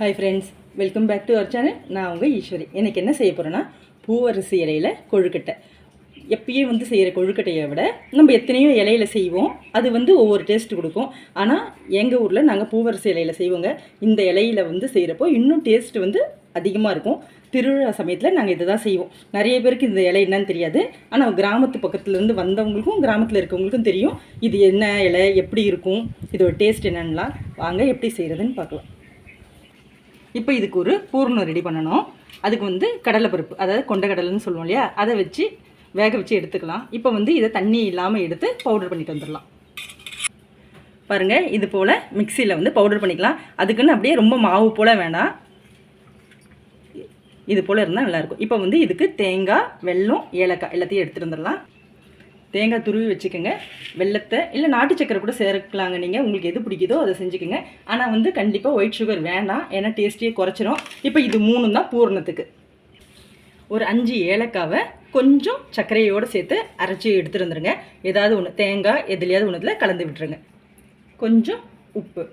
Hi friends welcome back to our channel நான் உங்கள் ஈஸ்வரி. எனக்கு என்ன செய்ய போகிறேன்னா பூவரசி இலையில் கொழுக்கட்டை. எப்பயே வந்து செய்கிற கொழுக்கட்டையை விட நம்ம எத்தனையோ இலையில செய்வோம். அது வந்து ஒவ்வொரு டேஸ்ட் கொடுக்கும். ஆனால் எங்கள் ஊரில் நாங்கள் பூவரசி இலையில் செய்வோங்க. இந்த இலையில வந்து செய்கிறப்போ இன்னும் டேஸ்ட் வந்து அதிகமாக இருக்கும். திருவிழா சமயத்தில் நாங்கள் இதை தான் செய்வோம். நிறைய பேருக்கு இந்த இலை என்னன்னு தெரியாது. ஆனால் கிராமத்து பக்கத்துலேருந்து வந்தவங்களுக்கும் கிராமத்தில் இருக்கவங்களுக்கும் தெரியும். இது என்ன இலை எப்படி இருக்கும்? இதோட டேஸ்ட் என்னன்னலாம். வாங்க எப்படி செய்கிறதுன்னு பார்க்கலாம். இப்போ இதுக்கு ஒரு பூர்ணம் ரெடி பண்ணணும். அதுக்கு வந்து கடலைப்பருப்பு அதாவது கொண்ட கடலைன்னு சொல்லுவோம் இல்லையா? அதை வச்சு வேக வச்சு எடுத்துக்கலாம். இப்போ வந்து இதை தண்ணி இல்லாமல் எடுத்து பவுடர் பண்ணிட்டு வந்துடலாம். பாருங்கள் இது போல் மிக்சியில் வந்து பவுடர் பண்ணிக்கலாம். அதுக்குன்னு அப்படியே ரொம்ப மாவு போல் வேணாம். இது போல் இருந்தால் நல்லாயிருக்கும் இப்போ வந்து இதுக்கு தேங்காய் வெல்லம் ஏலக்காய் எல்லாத்தையும் எடுத்துகிட்டு வந்துடலாம். தேங்காய் துருவி வச்சுக்கோங்க. வெள்ளத்தை இல்லை நாட்டு சக்கரை கூட சேர்க்கலாங்க நீங்கள் உங்களுக்கு எது பிடிக்குதோ அதை செஞ்சுக்கோங்க. ஆனால் வந்து கண்டிப்பாக ஒயிட் சுகர் வேணாம். ஏன்னா டேஸ்ட்டியே குறைச்சிரும். இப்போ இது மூணு தான் பூரணத்துக்கு. ஒரு அஞ்சு ஏலக்காவை கொஞ்சம் சர்க்கரையோடு சேர்த்து அரைச்சி எடுத்துகிட்டு வந்துடுங்க ஏதாவது ஒன்று தேங்காய் எதுலையாவது ஒன்றுத்தில் கலந்து விட்டுருங்க. கொஞ்சம் உப்பு.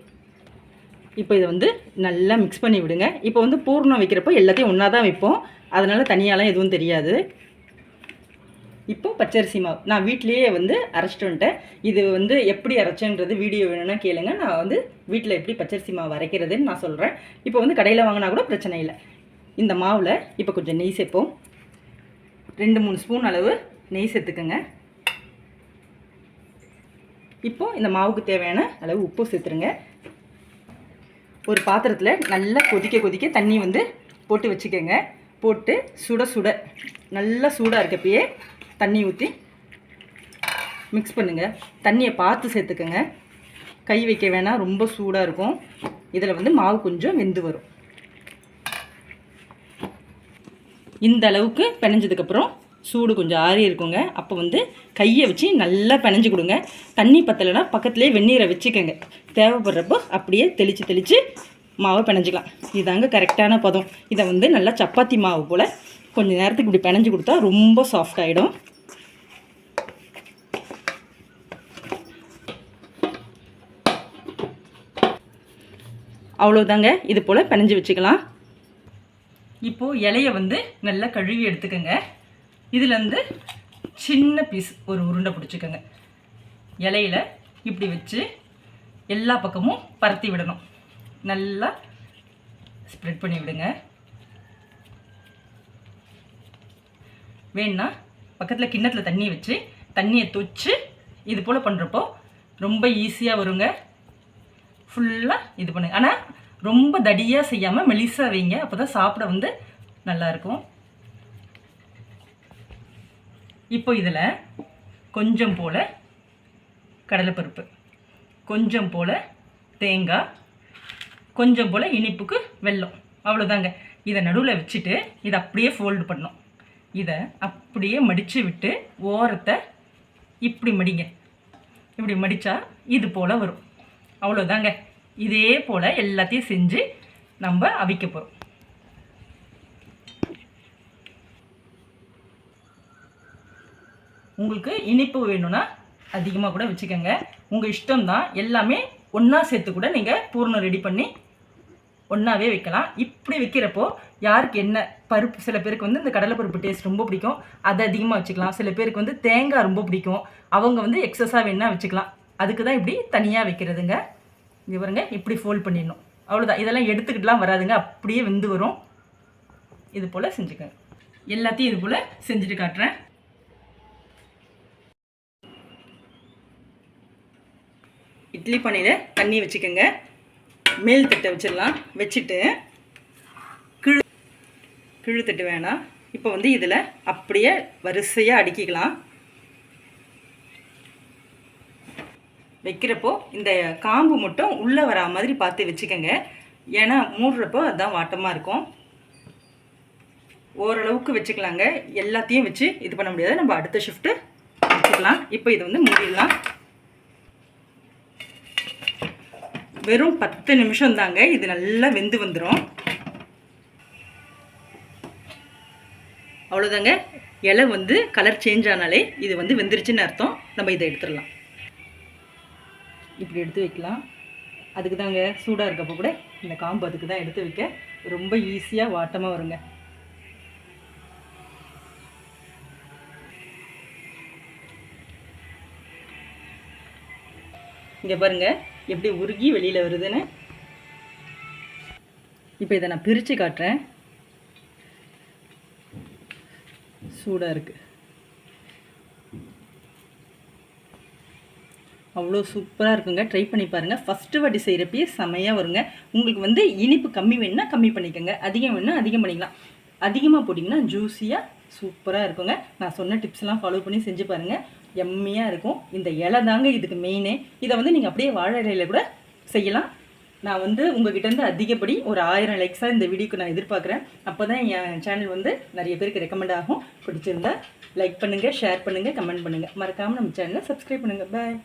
இப்போ இதை வந்து நல்லா மிக்ஸ் பண்ணி விடுங்க. இப்போ வந்து பூர்ணம் வைக்கிறப்போ எல்லாத்தையும் ஒன்றா தான் வைப்போம். அதனால் தனியாலாம் எதுவும் தெரியாது. இப்போ பச்சரிசி மாவு. நான் வீட்லேயே வந்து அரைச்சிட்டு வந்துட்டேன். இது வந்து எப்படி அரைச்சேன்றது வீடியோ வேணும்னா கேளுங்க. நான் வந்து வீட்டில் எப்படி பச்சரிசி மாவு அரைக்கிறதுன்னு நான் சொல்கிறேன் இப்போ வந்து கடையில் வாங்கினா கூட பிரச்சனை இல்லை. இந்த மாவில் இப்போ கொஞ்சம் நெய் சேர்ப்போம். ரெண்டு மூணு ஸ்பூன் அளவு நெய் சேர்த்துக்கோங்க. இப்போ இந்த மாவுக்கு தேவையான அளவு உப்பு சேர்த்துருங்க. ஒரு பாத்திரத்தில் நல்லா கொதிக்க கொதிக்க தண்ணி வந்து போட்டு வச்சுக்கோங்க. போட்டு சுட சுட. நல்லா சூடாக இருக்கப்பயே தண்ணி ஊற்றி மிக்ஸ் பண்ணுங்கள் தண்ணியை பார்த்து சேர்த்துக்கோங்க. கை வைக்க வேணாம் ரொம்ப சூடாக இருக்கும். இதில் வந்து மாவு கொஞ்சம் வெந்து வரும். இந்த அளவுக்கு பிணைஞ்சதுக்கப்புறம் சூடு கொஞ்சம் ஆறி இருக்குங்க. அப்போ வந்து கையை வச்சு நல்லா பிணைஞ்சு கொடுங்க. தண்ணி பத்தலைன்னா பக்கத்துலேயே வெந்நீரை வச்சுக்கோங்க. தேவைப்படுறப்போ அப்படியே தெளித்து தெளித்து மாவை பிணைஞ்சிக்கலாம் இதாங்க கரெக்டான பதம். இதை வந்து நல்லா சப்பாத்தி மாவு போல் கொஞ்சம் நேரத்துக்கு இப்படி பிணைஞ்சு கொடுத்தா ரொம்ப சாஃப்ட் ஆகிடும் அவ்வளோதாங்க இது போல் பிணைஞ்சு வச்சுக்கலாம். இப்போது இலையை வந்து நல்லா கழுவி எடுத்துக்கோங்க. இதுலேருந்து சின்ன பீஸ் ஒரு உருண்டை பிடிச்சிக்கோங்க. இலையில இப்படி வச்சு எல்லா பக்கமும் பரத்தி விடணும். நல்லா ஸ்ப்ரெட் பண்ணி விடுங்க. வேணுன்னா பக்கத்தில் கிண்ணத்தில் தண்ணி வச்சு தண்ணியை தொச்சு இது போல் பண்ணுறப்போ ரொம்ப ஈஸியாக வருங்க. ஃபுல்லாக இது பண்ணுங்க ஆனால் ரொம்ப தடியாக செய்யாமல் மெலிசாக வைங்க. அப்போ தான் சாப்பிட வந்து நல்லாயிருக்கும். இப்போ இதில் கொஞ்சம் போல் கடலைப்பருப்பு கொஞ்சம் போல் தேங்காய் கொஞ்சம் போல் இனிப்புக்கு வெல்லம். அவ்வளோதாங்க இதை நடுவில் வச்சுட்டு இதை அப்படியே ஃபோல்டு பண்ணும் இதை அப்படியே மடித்து விட்டு ஓரத்தை இப்படி மடிங்க. இப்படி மடித்தா இது போல் வரும். அவ்வளோதாங்க இதே போல் எல்லாத்தையும் செஞ்சு நம்ம அவிக்க போகிறோம் உங்களுக்கு இனிப்பு வேணும்னா அதிகமாக கூட வச்சுக்கோங்க. உங்கள் இஷ்டம்தான் எல்லாமே ஒன்றா சேர்த்து கூட நீங்கள் பூர்ணம் ரெடி பண்ணி ஒன்றாவே வைக்கலாம். இப்படி வைக்கிறப்போ யாருக்கு என்ன பருப்பு சில பேருக்கு வந்து இந்த கடலைப்பருப்பு டேஸ்ட் ரொம்ப பிடிக்கும். அதை அதிகமாக வச்சுக்கலாம். சில பேருக்கு வந்து தேங்காய் ரொம்ப பிடிக்கும். அவங்க வந்து எக்ஸஸாக வேணால் வச்சுக்கலாம். அதுக்கு தான் இப்படி தனியாக வைக்கிறதுங்க. இது பாருங்க இப்படி ஃபோல்ட் பண்ணிடணும். அவ்வளோதான் இதெல்லாம் எடுத்துக்கிட்டுலாம் வராதுங்க. அப்படியே வெந்து வரும். இது போல் செஞ்சுக்கோங்க. எல்லாத்தையும் இது போல் செஞ்சுட்டு காட்டுறேன். இட்லி பானையில் தண்ணி வச்சுக்கோங்க. மேல் தட்டை வச்சிடலாம். வச்சுட்டு கிழு கிழு தட்டு வேணாம். இப்போ வந்து இதில் அப்படியே வரிசையாக அடுக்கிக்கலாம். வைக்கிறப்போ இந்த காம்பு மட்டும் உள்ளே வரா மாதிரி பார்த்து வச்சுக்கோங்க. ஏன்னா மூடுறப்போ அதுதான் வாட்டமாக இருக்கும். ஓரளவுக்கு வச்சுக்கலாங்க. எல்லாத்தையும் வச்சு இது பண்ண முடியாது. நம்ம அடுத்த ஷிஃப்ட்டு வச்சுக்கலாம். இப்போ இதை வந்து மூடிடலாம். வெறும் பத்து நிமிஷம் தாங்க இது நல்லா வெந்து வந்துடும் அவ்வளோதாங்க இலை வந்து கலர் சேஞ்ச் ஆனாலே இது வந்து வெந்துருச்சுன்னு அர்த்தம். நம்ம இதை எடுத்துடலாம். இப்படி எடுத்து வைக்கலாம். அதுக்கு தாங்க சூடாக இருக்கப்போ கூட இந்த காம்பு அதுக்கு தான் எடுத்து வைக்க ரொம்ப ஈஸியாக வாட்டமாக வருங்க. இங்கே பாருங்கள் எப்படி உருகி வெளியில் வருதுன்னு. இப்போ இதை நான் பிரித்து காட்டுறேன். சூடாக இருக்குது அவ்வளோ சூப்பராக இருக்குங்க. ட்ரை பண்ணி பாருங்கள் ஃபஸ்ட்டு வாட்டி செய்கிறப்பயே செமையாக வருங்க. உங்களுக்கு வந்து இனிப்பு கம்மி வேணும்னா கம்மி பண்ணிக்கோங்க. அதிகம் வேணும்னா அதிகம் பண்ணிக்கலாம். அதிகமாக போட்டிங்கன்னா ஜூஸியாக சூப்பராக இருக்குங்க. நான் சொன்ன டிப்ஸ்லாம் ஃபாலோ பண்ணி செஞ்சு பாருங்கள் எம்மியாக இருக்கும். இந்த இலை தாங்க இதுக்கு மெயினே இதை வந்து நீங்கள் அப்படியே வாழை இலையில கூட செய்யலாம். நான் வந்து உங்ககிட்டருந்து அதிகப்படி ஒரு ஆயிரம் லைக்ஸாக இந்த வீடியோக்கு நான் எதிர்பார்க்குறேன். அப்போ தான் என் சேனல் வந்து நிறைய பேருக்கு ரெக்கமெண்ட் ஆகும். பிடிச்சிருந்தா லைக் பண்ணுங்கள் ஷேர் பண்ணுங்கள் கமெண்ட் பண்ணுங்கள் மறக்காமல் நம்ம சேனலை சப்ஸ்கிரைப் பண்ணுங்கள் பாய்